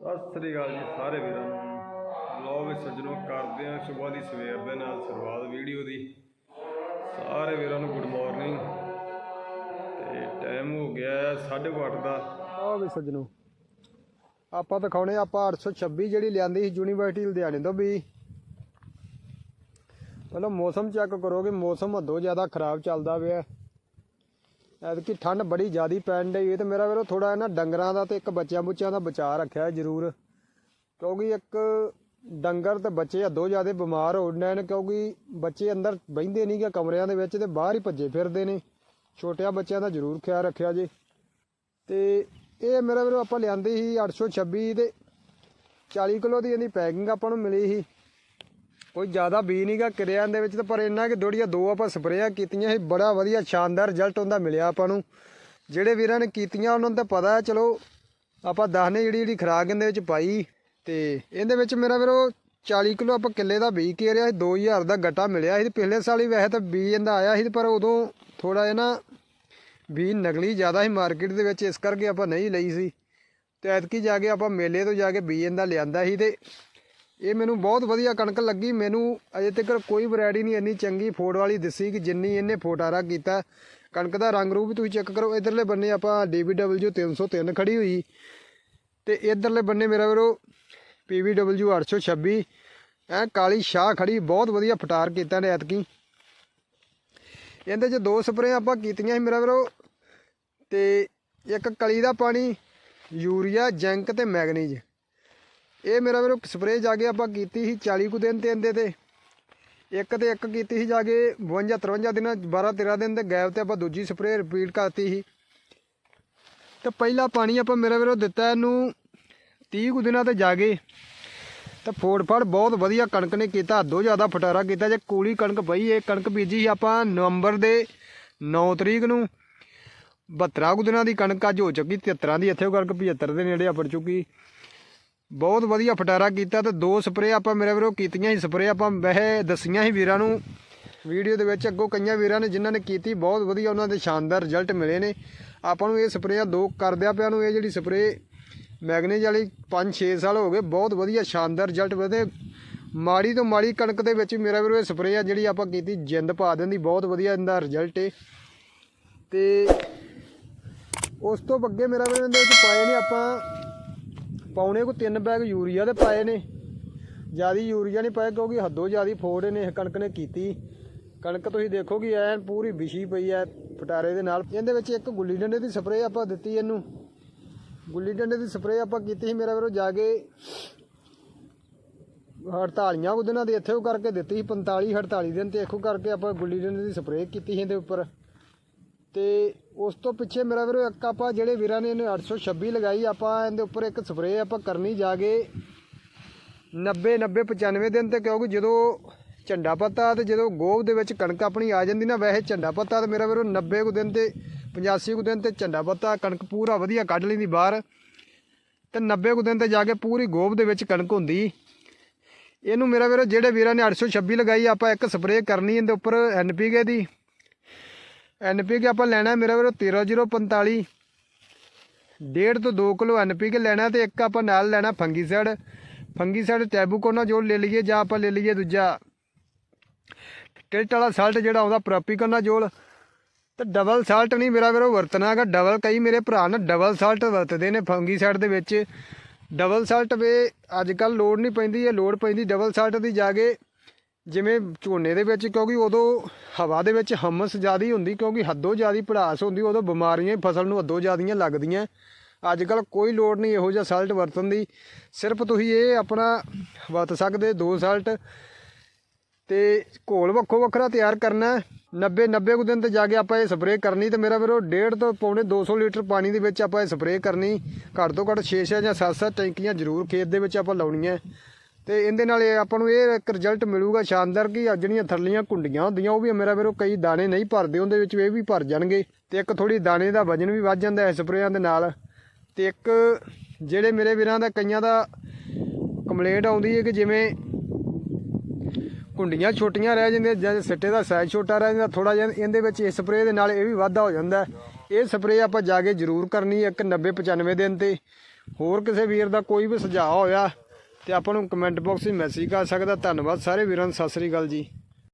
ਸਤਿ ਸ੍ਰੀ ਅਕਾਲ ਜੀ ਸਾਰੇ ਵੀਰਾਂ ਨੂੰ। ਲੋ ਵੀ ਸੱਜਣੋ, ਕਰਦੇ ਆ ਸਵੇਰ ਦੀ ਸਵੇਰ ਦੇ ਨਾਲ ਸ਼ੁਰੂਆਤ ਵੀਡੀਓ ਦੀ। ਸਾਰੇ ਵੀਰਾਂ ਨੂੰ ਗੁੱਡ ਮਾਰਨਿੰਗ ਤੇ ਟਾਈਮ ਹੋ ਗਿਆ ਹੈ 8:30 ਦਾ। ਆਹ ਵੀ ਸੱਜਣੋ, ਆਪਾਂ ਦਿਖਾਉਣੇ ਆਪਾਂ 826 ਜਿਹੜੀ ਲਿਆਂਦੀ ਸੀ ਯੂਨੀਵਰਸਿਟੀ ਲੁਧਿਆਣੇ ਤੋਂ ਵੀ। ਪਹਿਲਾਂ ਮੌਸਮ ਚੈੱਕ ਕਰੋਗੇ ਮੌਸਮ ਹੱਦੋਂ ਜ਼ਿਆਦਾ ਖਰਾਬ ਚੱਲਦਾ ਪਿਆ। ਐਤਕੀ ਠੰਡ ਬੜੀ ਜ਼ਿਆਦੀ ਪੈਣ ਡਈ ਹੈ ਤੇ ਮੇਰਾ ਵੀਰੋ ਥੋੜਾ ਨਾ ਡੰਗਰਾਂ ਦਾ ਤੇ ਇੱਕ ਬੱਚਿਆਂ ਬੁੱਚਿਆਂ ਦਾ ਬਚਾਅ ਰੱਖਿਆ ਜ਼ਰੂਰ। ਕਿਉਂਕਿ ਇੱਕ ਡੰਗਰ ਤੇ ਬੱਚੇ ਹੱਦੋਂ ਜ਼ਿਆਦੇ ਬਿਮਾਰ ਹੋ ਜਾਂਦੇ ਨੇ ਕਿਉਂਕਿ ਬੱਚੇ ਅੰਦਰ ਬਹਿੰਦੇ ਨਹੀਂ ਗੇ ਕਮਰਿਆਂ ਦੇ ਵਿੱਚ ਤੇ ਬਾਹਰ ਹੀ ਭੱਜੇ ਫਿਰਦੇ ਨੇ। ਛੋਟਿਆਂ ਬੱਚਿਆਂ ਦਾ ਜ਼ਰੂਰ ਖਿਆਲ ਰੱਖਿਆ ਜੇ। ਤੇ ਇਹ ਮੇਰਾ ਵੀਰੋ ਆਪਾਂ ਲਿਆਂਦੀ ਸੀ 826 ਤੇ 40 ਕਿਲੋ ਦੀ ਇਹਦੀ ਪੈਕਿੰਗ ਆਪਾਂ ਨੂੰ ਮਿਲੀ ਸੀ। ਕੋਈ ਜ਼ਿਆਦਾ ਬੀ ਨਹੀਂਗਾ ਕਿਰਿਆਂ ਦੇ ਵਿੱਚ ਤਾਂ ਪਰ ਇੰਨਾ ਕਿ ਥੋੜੀਆਂ ਦੋ ਆਪਾਂ ਸਪਰੇਆਂ ਕੀਤੀਆਂ ਸੀ, ਬੜਾ ਵਧੀਆ ਸ਼ਾਨਦਾਰ ਰਿਜ਼ਲਟ ਉਹਦਾ ਮਿਲਿਆ ਆਪਾਂ ਨੂੰ। ਜਿਹੜੇ ਵੀਰਾਂ ਨੇ ਕੀਤੀਆਂ, ਉਹਨਾਂ ਨੂੰ ਤਾਂ ਪਤਾ ਹੈ, ਚਲੋ ਆਪਾਂ ਦੱਸਨੇ ਜਿਹੜੀ ਜਿਹੜੀ ਖਰਾਕ ਇਹਦੇ ਵਿੱਚ ਪਾਈ ਤੇ ਇਹਦੇ ਵਿੱਚ ਮੇਰਾ ਵੀਰੋ 40 ਕਿਲੋ ਆਪਾਂ ਕਿੱਲੇ ਦਾ ਬੀ ਕੇਰਿਆ ਸੀ 2000 ਦਾ ਗੱਟਾ ਮਿਲਿਆ ਸੀ। ਤੇ ਪਿਛਲੇ ਸਾਲ ਹੀ ਵੈਸੇ ਤਾਂ ਬੀ ਇਹਦਾ ਆਇਆ ਸੀ, ਪਰ ਉਦੋਂ ਥੋੜਾ ਜਿਹਾ ਨਾ ਬੀ ਨਕਲੀ ਜ਼ਿਆਦਾ ਸੀ ਮਾਰਕੀਟ ਦੇ ਵਿੱਚ, ਇਸ ਕਰਕੇ ਆਪਾਂ ਨਹੀਂ ਲਈ ਸੀ। ਤੇ ਐਤਕੀ ਜਾ ਕੇ ਆਪਾਂ ਮੇਲੇ ਤੋਂ ਜਾ ਕੇ ਬੀ ਇਹਦਾ ਲਿਆਂਦਾ ਸੀ ਤੇ ਇਹ ਮੈਨੂੰ ਬਹੁਤ ਵਧੀਆ ਕਣਕ ਲੱਗੀ। ਮੈਨੂੰ ਅਜੇ ਤੱਕ ਕੋਈ ਵੈਰਾਈਟੀ ਨਹੀਂ, ਇੰਨੀ ਚੰਗੀ ਫੋੜ ਵਾਲੀ ਦਿਸੀ ਕਿ ਜਿੰਨੀ ਇਹਨੇ ਫੋਟਾਰਾ ਕੀਤਾ। ਕਣਕ ਦਾ ਰੰਗ ਰੂਪ ਵੀ ਤੁਸੀਂ ਚੈੱਕ ਕਰੋ। ਇਧਰਲੇ ਬੰਨੇ ਆਪਾਂ DBW 303 ਖੜੀ ਹੋਈ। ਤੇ ਇਧਰਲੇ ਬੰਨੇ ਮੇਰਾ ਵੀਰੋ PVW 826 ਐ ਕਾਲੀ ਸ਼ਾਹ ਖੜੀ, ਬਹੁਤ ਵਧੀਆ ਫਟਾਰ ਕੀਤਾ ਨੇ ਐਤਕੀ। ਇਹਦੇ 'ਚ ਦੋ ਸਪਰੇਅ ਆਪਾਂ ਕੀਤੀਆਂ ਸੀ ਮੇਰਾ ਵੀਰੋ। ਤੇ ਇੱਕ ਕਲੀ ਦਾ ਪਾਣੀ, ਯੂਰੀਆ, ਜੈਂਕ ਤੇ ਮੈਗਨੀਜ਼। ਇਹ ਮੇਰਾ ਵੀਰੋ ਸਪਰੇਅ ਜਾ ਕੇ ਆਪਾਂ ਕੀਤੀ ਸੀ 40 ਕੁ ਦਿਨ ਤੇ ਇਹਦੇ ਤੇ। ਇੱਕ ਤੇ ਇੱਕ ਕੀਤੀ ਸੀ ਜਾ ਕੇ 52 53 ਦਿਨਾਂ 12 13 ਦਿਨ ਦੇ ਗੈਪ ਤੇ ਆਪਾਂ ਦੂਜੀ ਸਪਰੇਅ ਰਿਪੀਟ ਕਰਤੀ ਸੀ। ਤੇ ਪਹਿਲਾ ਪਾਣੀ ਆਪਾਂ ਮੇਰਾ ਵੀਰੋ ਦਿੱਤਾ ਇਹਨੂੰ 30 ਕੁ ਦਿਨਾਂ ਤੇ ਜਾ ਕੇ। ਤਾਂ ਫੋੜ ਫੜ ਬਹੁਤ ਵਧੀਆ ਕਣਕ ਨੇ ਕੀਤਾ, ਹੱਦੋਂ ਜ਼ਿਆਦਾ ਫਟਾਰਾ ਕੀਤਾ। ਜੇ ਕੂਲੀ ਕਣਕ ਪਈ, ਇਹ ਕਣਕ ਬੀਜੀ ਸੀ ਆਪਾਂ ਨਵੰਬਰ ਦੇ 9 ਤਰੀਕ ਨੂੰ। 72 ਕੁ ਦਿਨਾਂ ਦੀ ਕਣਕ ਅੱਜ ਹੋ ਚੁੱਕੀ 73 ਦੀ, ਇੱਥੇ ਕਣਕ 75 ਦੇ ਨੇੜੇ ਆਪੜ ਚੁੱਕੀ। ਬਹੁਤ ਵਧੀਆ ਫਟਾਰਾ ਕੀਤਾ ਤੇ ਦੋ ਸਪਰੇਅ ਆਪਾਂ ਮੇਰੇ ਵੀਰੋ ਕੀਤੀਆਂ ਸੀ ਸਪਰੇਅ ਆਪਾਂ ਵੈਸੇ ਦਸੀਆਂ ਹੀ ਵੀਰਾਂ ਨੂੰ। ਵੀਡੀਓ ਦੇ ਵਿੱਚ ਅੱਗੋਂ ਕਈਆਂ ਵੀਰਾਂ ਨੇ ਜਿਨ੍ਹਾਂ ਨੇ ਕੀਤੀ, ਬਹੁਤ ਵਧੀਆ ਉਹਨਾਂ ਦੇ ਸ਼ਾਨਦਾਰ ਰਿਜ਼ਲਟ ਮਿਲੇ ਨੇ। ਆਪਾਂ ਨੂੰ ਇਹ ਸਪਰੇਆਂ ਦੋ ਕਰਦਿਆਂ ਪਿਆ ਨੂੰ ਇਹ ਜਿਹੜੀ ਸਪਰੇਅ ਮੈਗਨੇਜ ਵਾਲੀ 5-6 ਸਾਲ ਹੋ ਗਏ, ਬਹੁਤ ਵਧੀਆ ਸ਼ਾਨਦਾਰ ਰਿਜ਼ਲਟ ਵਧੇ ਮਾੜੀ ਤੋਂ ਮਾੜੀ ਕਣਕ ਦੇ ਵਿੱਚ ਮੇਰਾ ਵੀਰੋ ਇਹ ਸਪਰੇਅ ਆ ਜਿਹੜੀ ਆਪਾਂ ਕੀਤੀ, ਜਿੰਦ ਪਾ ਦਿੰਦੀ, ਬਹੁਤ ਵਧੀਆ ਇਹਦਾ ਰਿਜ਼ਲਟ ਏ। ਤੇ ਉਸ ਤੋਂ ਅੱਗੇ ਮੇਰਾ ਵੀਰੋ ਇਹਦੇ ਵਿੱਚ ਪਾਏ ਨੇ ਆਪਾਂ ਪਾਉਣੇ ਕੋ ਤਿੰਨ ਬੈਗ ਯੂਰੀਆ ਦੇ ਪਾਏ ਨੇ। ਜਿਆਦੀ ਯੂਰੀਆ ਨਹੀਂ ਪਾਇਆ ਕਿਉਂਕਿ ਹੱਦੋਂ ਜਿਆਦੀ ਫੋੜ ਨੇ ਇਹ ਕਣਕ ਨੇ ਕੀਤੀ। ਕਣਕ ਤੁਸੀਂ ਦੇਖੋਗੇ ਐਨ ਪੂਰੀ ਵਿਛੀ ਪਈ ਐ ਫਟਾਰੇ ਦੇ ਨਾਲ। ਇਹਦੇ ਵਿੱਚ ਇੱਕ ਗੁੱਲੀ ਡੰਡੇ ਦੀ ਸਪਰੇਅ ਆਪਾਂ ਦਿੱਤੀ ਇਹਨੂੰ। ਗੁੱਲੀ ਡੰਡੇ ਦੀ ਸਪਰੇਅ ਆਪਾਂ ਕੀਤੀ ਸੀ, ਮੇਰਾ ਵੀਰੋ ਜਾ ਕੇ 48 ਕੁ ਦਿਨਾਂ ਦੇ ਇੱਥੇ ਉਹ ਕਰਕੇ ਦਿੱਤੀ ਸੀ 45 48 ਦਿਨ ਤੇ ਇੱਕੋ ਕਰਕੇ ਆਪਾਂ ਗੁੱਲੀ ਡੰਡੇ ਦੀ ਸਪਰੇਅ ਕੀਤੀ ਸੀ ਇਹਦੇ ਉੱਪਰ। ਤੇ ਉਸ ਤੋਂ ਪਿੱਛੇ ਮੇਰਾ ਵੀਰੋ ਇੱਕ ਆਪਾਂ ਜਿਹੜੇ ਵੀਰਾਂ ਨੇ ਇਹਨੇ 826 ਲਗਾਈ, ਆਪਾਂ ਇਹਦੇ ਉੱਪਰ ਇੱਕ ਸਪਰੇਅ ਆਪਾਂ ਕਰਨੀ ਜਾ ਕੇ 90 90 95 ਦਿਨ ਤੇ, ਕਿਉਂਕਿ ਜਦੋਂ ਝੰਡਾ ਪੱਤਾ ਤੇ ਜਦੋਂ ਗੋਭ ਦੇ ਵਿੱਚ ਕਣਕ ਆਪਣੀ ਆ ਜਾਂਦੀ ਨਾ, ਵੈਸੇ ਝੰਡਾ ਪੱਤਾ ਤੇ ਮੇਰਾ ਵੀਰੋ 90 ਕੁ ਦਿਨ ਤੇ 85 ਕੁ ਦਿਨ ਤੇ ਝੰਡਾ ਪੱਤਾ, ਕਣਕ ਪੂਰਾ ਵਧੀਆ ਕੱਢ ਲੈਂਦੀ ਬਾਹਰ। ਤੇ 90 ਕੁ ਦਿਨ ਤੇ ਜਾ ਕੇ ਪੂਰੀ ਗੋਭ ਦੇ ਵਿੱਚ ਕਣਕ ਹੁੰਦੀ। ਇਹਨੂੰ ਮੇਰਾ ਵੀਰੋ ਜਿਹੜੇ ਵੀਰਾਂ ਨੇ 826 ਲਗਾਈ, ਆਪਾਂ ਇੱਕ ਸਪਰੇਅ ਕਰਨੀ ਇਹਦੇ ਉੱਪਰ ਐਨਪੀਕੇ ਦੀ। ਐਨਪੀਕੇ ਆਪਾਂ ਲੈਣਾ ਮੇਰਾ ਵੀਰੋ 13045 ਡੇਢ ਤੋਂ 2 ਕਿਲੋ ਐਨਪੀਕੇ ਲੈਣਾ ਤੇ ਇੱਕ ਆਪਾਂ ਨਾਲ ਲੈਣਾ ਫੰਗੀਸਾਈਡ ਫੰਗੀਸਾਈਡ ਟੈਬੂਕੋਨਾ ਜੋ ਲੈ ਲਈਏ ਜਾਂ ਆਪਾਂ ਲੈ ਲਈਏ ਦੂਜਾ ਟਿਲਟ ਵਾਲਾ ਸਾਲਟ ਜਿਹੜਾ ਆਉਂਦਾ ਪ੍ਰੋਪੀਕੋਨਾ ਜੋਲ। ਤੇ ਡਬਲ ਸਾਲਟ ਨਹੀਂ ਮੇਰਾ ਵੀਰੋ ਵਰਤਣਾ ਹੈਗਾ, ਡਬਲ ਕਈ ਮੇਰੇ ਭਰਾ ਨਾ ਡਬਲ ਸਾਲਟ ਵਰਤਦੇ ਨੇ ਫੰਗੀਸਾਈਡ ਦੇ ਵਿੱਚ। ਡਬਲ ਸਾਲਟ ਵੇ ਅੱਜ ਕੱਲ ਲੋੜ ਨਹੀਂ ਪੈਂਦੀ, ਇਹ ਲੋੜ ਪੈਂਦੀ ਡਬਲ ਸਾਲਟ ਦੀ ਜਾ ਕੇ ਜਿਵੇਂ ਝੋਨੇ ਦੇ ਵਿੱਚ, ਕਿਉਂਕਿ ਉਦੋਂ ਹਵਾ ਦੇ ਵਿੱਚ ਹਮਸ ਜ਼ਿਆਦੀ ਹੁੰਦੀ, ਕਿਉਂਕਿ ਹੱਦੋਂ ਜ਼ਿਆਦੀ ਪੜਾਸ ਹੁੰਦੀ, ਉਦੋਂ ਬਿਮਾਰੀਆਂ ਹੀ ਫਸਲ ਨੂੰ ਹੱਦੋਂ ਜ਼ਿਆਦੀਆਂ ਲੱਗਦੀਆਂ। ਅੱਜ ਕੱਲ ਕੋਈ ਲੋੜ ਨਹੀਂ ਇਹੋ ਜਿਹਾ ਸਾਲਟ ਵਰਤਣ ਦੀ। ਸਿਰਫ ਤੁਸੀਂ ਇਹ ਆਪਣਾ ਵਰਤ ਸਕਦੇ, ਦੋ ਸਾਲਟ ਤੇ ਘੋਲ ਵੱਖੋ ਵੱਖਰਾ ਤਿਆਰ ਕਰਨਾ 90 90 ਕੁ ਦਿਨ ਤੇ ਜਾ ਕੇ ਆਪਾਂ ਇਹ ਸਪਰੇਅ ਕਰਨੀ, ਤੇ ਮੇਰਾ ਵੀਰੋ 1.5 ਤੋਂ ਪੌਣੇ 200 ਲੀਟਰ ਪਾਣੀ ਦੇ ਵਿੱਚ ਆਪਾਂ ਇਹ ਸਪਰੇਅ ਕਰਨੀ। ਘੱਟ ਤੋਂ ਘੱਟ 6-6 ਜਾਂ 7-7 ਟੈਂਕੀਆਂ ਜ਼ਰੂਰ ਖੇਤ ਦੇ ਵਿੱਚ ਆਪਾਂ ਲਾਉਣੀਆਂ। ਤੇ ਇਹਦੇ ਨਾਲ ਇਹ ਆਪਾਂ ਨੂੰ ਇਹ ਇੱਕ ਰਿਜ਼ਲਟ ਮਿਲੂਗਾ ਸ਼ਾਨਦਾਰ ਕਿ ਜਿਹੜੀਆਂ ਥਰਲੀਆਂ ਕੁੰਡੀਆਂ ਹੁੰਦੀਆਂ, ਉਹ ਵੀ ਮੇਰਾ ਵੀਰੋ ਕਈ ਦਾਣੇ ਨਹੀਂ ਭਰਦੇ, ਉਹਦੇ ਵਿੱਚ ਇਹ ਵੀ ਭਰ ਜਾਣਗੇ। ਤੇ ਇੱਕ ਥੋੜੀ ਦਾਣੇ ਦਾ ਵਜਨ ਵੀ ਵੱਧ ਜਾਂਦਾ ਹੈ ਸਪਰੇਆਂ ਦੇ ਨਾਲ। ਤੇ ਇੱਕ ਜਿਹੜੇ ਮੇਰੇ ਵੀਰਾਂ ਦਾ ਕਈਆਂ ਦਾ ਕੰਪਲੇਂਟ ਆਉਂਦੀ ਹੈ ਕਿ ਜਿਵੇਂ ਕੁੰਡੀਆਂ ਛੋਟੀਆਂ ਰਹਿ ਜਾਂਦੀਆਂ ਜਾਂ ਸਿੱਟੇ ਦਾ ਸਾਈਜ਼ ਛੋਟਾ ਰਹਿ ਜਾਂਦਾ ਥੋੜਾ ਜਿਹਾ ਇਹਦੇ ਵਿੱਚ ਇਸ ਸਪਰੇਅ ਦੇ ਨਾਲ ਇਹ ਵੀ ਵਾਧਾ ਹੋ ਜਾਂਦਾ। ਇਹ ਸਪਰੇਅ ਆਪਾਂ ਜਾ ਕੇ ਜ਼ਰੂਰ ਕਰਨੀ ਹੈ ਇੱਕ 90 95 ਦਿਨ ਤੇ। ਹੋਰ ਕਿਸੇ ਵੀਰ ਦਾ ਕੋਈ ਵੀ ਸੁਝਾਅ ਹੋਇਆ ਤੇ ਆਪਾਂ ਨੂੰ ਕਮੈਂਟ ਬਾਕਸ ਵਿੱਚ ਮੈਸੇਜ ਕਰ ਸਕਦਾ। ਧੰਨਵਾਦ ਸਾਰੇ ਵੀਰਾਂ ਨੂੰ। ਸਤਿ ਸ੍ਰੀ ਅਕਾਲ ਜੀ।